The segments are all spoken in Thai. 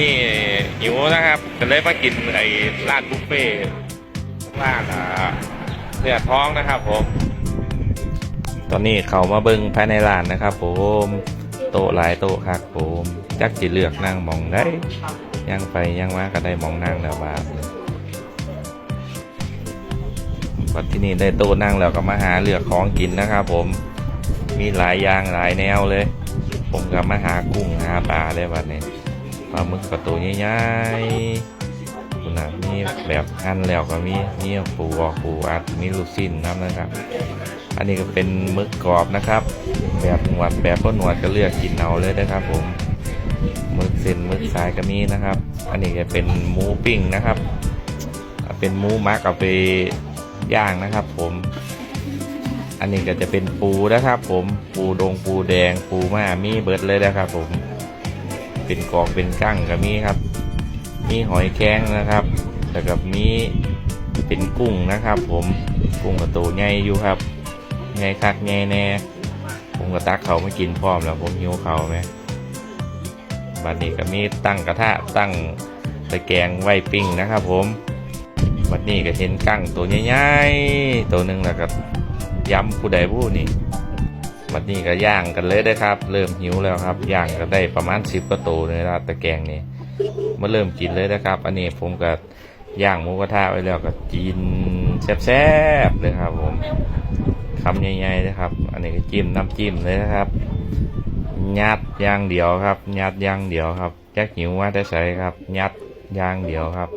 นี้หิวนะครับก็เลยมากินไอ้ร้านบุฟเฟ่ต์ร้านอ่าเนื้อท้องนะครับผม ตอนนี้เขามาเบิ้งภายในร้านนะครับ ผม โต๊ะหลายโต๊ะครับผมจักจิเลือกนั่งมองได้ยังไปยังมาก็ได้มองนั่งแล้วบาทวันที่นี่ได้โต๊ะนั่งแล้วก็มาหาเลือกของกินนะครับ ผมมีหลายอย่างหลายแนวเลย ผมก็มาหากุ้งหาปลาได้บัดนี้ ลาหมึกกับตัวใหญ่ๆคุณนะมีแบบหั่นแล้วก็มีมีปูออกปูอัดมีลูกชิ้นน้ำนะครับ อันนี้ก็เป็นมึกกรอบนะครับ แบบหนวดแบบก็หนวดก็เลือกกินเอาเลยนะครับ ผมมึกเส้นมึกสายก็มีนะครับ อันนี้ก็เป็นหมูปิ้งนะครับ เป็นหมูมักเอาไปย่างนะครับ ผมอันนี้ก็จะเป็นปูนะครับ ผมปูดงปูแดงปูม่ามีเบิดเลยนะครับ ผม เป็นกองเป็นกั้งก็มีครับ มีหอยแครงนะครับแล้วก็มีเป็นกุ้งนะครับ ผมกุ้งกับตัวใหญ่อยู่ครับใหญ่คักใหญ่แน่ผมก็ตักเขาไม่กินพร้อมแล้วผมหิวเขาไหมบัดนี้ก็มีตั้งกระทะตั้งตะแกรงไว้ปิ้งนะครับ ผมบัดนี้ก็เห็นกั้งตัวใหญ่ๆตัวหนึ่งแล้วก็ย้ำผู้ใดผู้นี่ วันนี้ก็ย่างกันเลยได้ครับ เริ่มหิวแล้วครับย่างก็ได้ประมาณสิบกว่าตัวเลยนะตะแกงนี่มาเริ่มกินเลยนะครับ อันนี้ผมก็ย่างหมูกระทะไว้แล้วก็กินแซ่บๆเลยครับ ผมคำใหญ่ๆนะครับ อันนี้ก็จิ้มน้ำจิ้มเลยนะครับยัดย่างเดียวครับยัดย่างเดียวครับแจ็คหิวว่าได้ใส่ครับยัดย่างเดียวครับ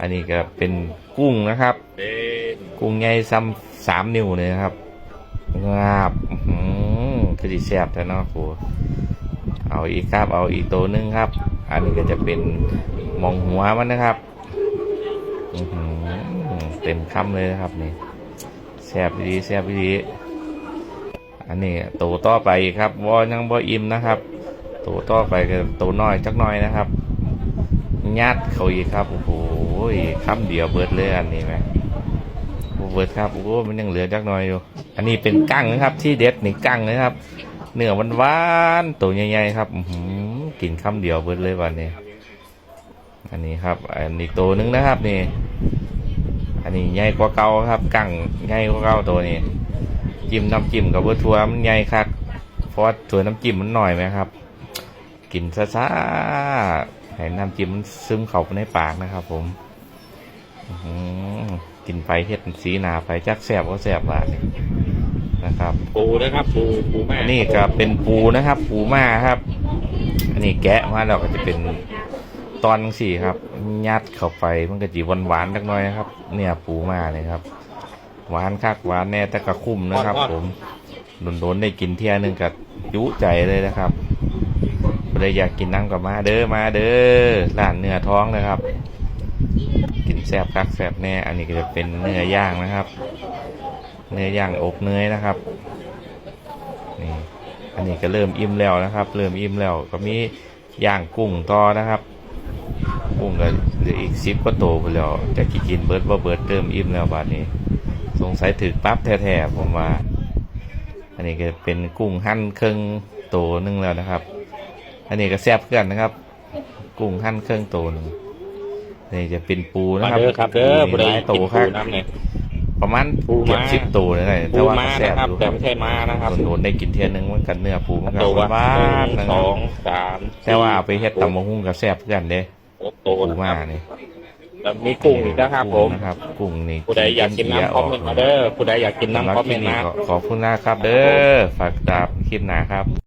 อันนี้ก็เป็นกุ้งนะครับ กุ้งใหญ่ซ้ำสามนิ้วเลยครับ งาบอื้อหือคือดีแซ่บแต่นาะครูเอาอีกครับ เอาอีกตัวหนึงครับ อันนี้ก็จะเป็นมองหัวมันนะครับอื้อหือเต็มคำเลยนะครับนี่แซ่บดีแซ่บดีอันนี้ตัวต่อไปครับวอยังบ่อิ่มนะครับตัวต่อไปก็ตัวน้อยจักน้อยนะครับ ยัดเขาอีกครับโอ้โหคำเดียวเบิดเลยอันนี้ไหม เบิดครับโอ้มันยังเหลือจักหน่อยอยู่ อันนี้เป็นกั้งนะครับ ที่เด็ดนี่กั้งนะครับ เนื้อหวานๆตัวใหญ่ๆครับหือกินคำเดียวเบิดเลยวันนี้อันนี้ครับ อันนี้ตัวหนึงนะครับนี่ อันนี้ใหญ่กว่าเก่าครับกั้งใหญ่กว่าเก่าตัวนี้ จิ้มน้ำจิ้มกับเบอร์ทัวมันใหญ่ครับเพราะว่าตัวน้ำจิ้มมันหน่อยไหมครับ กินซ่าๆให้น้ำจิ้มมันซึมเข้าไปในปากนะครับ ผม อื้อหือ กินไปเฮ็ดสีหนาไปจักแสบก็แสบว่านี่นะครับ ปูนะครับปูปูแม่อันนี้ก็เป็นปูนะครับ ปูม่าครับ อันนี้แกะมาแล้วก็จะเป็นตอนสี่ครับยัดเข้าไปมันก็จีหวานหวานๆจักหน่อยนะครับ เนี่ยปูม่าเนี่ยครับ หวานคักหวานแน่แต่กระคุ้มนะครับ ผมโดนๆได้กินเที่ยหนึงกับยุใจเลยนะครับเลยอยากกินน้ำกับมาเด้อมาเด้อร้านเนื้อท้องนะครับ กินแซ่บคักแซ่บแน่ อันนี้ก็จะเป็นเนื้อย่างนะครับ เนื้อย่างอบเนยนะครับ นี่ อันนี้ก็เริ่มอิ่มแล้วนะครับ เริ่มอิ่มแล้วก็มีย่างกุ้งต่อนะครับ กุ้งก็เหลืออีกสิบก็โตไปแล้วจะกินกินเบิร์ดว่าเบิร์ดเริ่มอิ่มแล้วบาดนี้ สงสัยถึกปั๊บแท้ๆผมว่า อันนี้ก็เป็นกุ้งหั่นเครื่องโตนึงแล้วนะครับ อันนี้ก็แซ่บเพื่อนนะครับ กุ้งหั่นเครื่องโตนึง นี่จะเป็นปูนะมาครับเด้อครับเด้อปูนี่หลายโตกินครับน้ำเนี่ย ประมาณปูม้าเกือบสิบตัวเลยนะปูแต่ว่าม้าก็แซ่บนะครับ อยู่แต่ไม่ใช่ม้านะครับโดนๆได้กินเทียนึงมันกันเนื้อปูมันก็ตัวหวานๆหนะนึ่งคสรับองสามแต่ว่าเอาไปเฮ็ดตำมะฮุ่งกับแซ่บเพื่อนเด้โอ้โตปูนะคมารับนี่แล้วมีกุ้งอีกนะครับ ผม กุ้งนะครับกุ้งนี่ผู้ใดอยากกินน้ำคอมเมนต์มาเด้อผู้ใดอยากกินสำหรับน้ำคอมคเมลิปนต์นี้มา ก็ขอบคุณนะครับ เด้อฝากตามคลิปหน้าครับ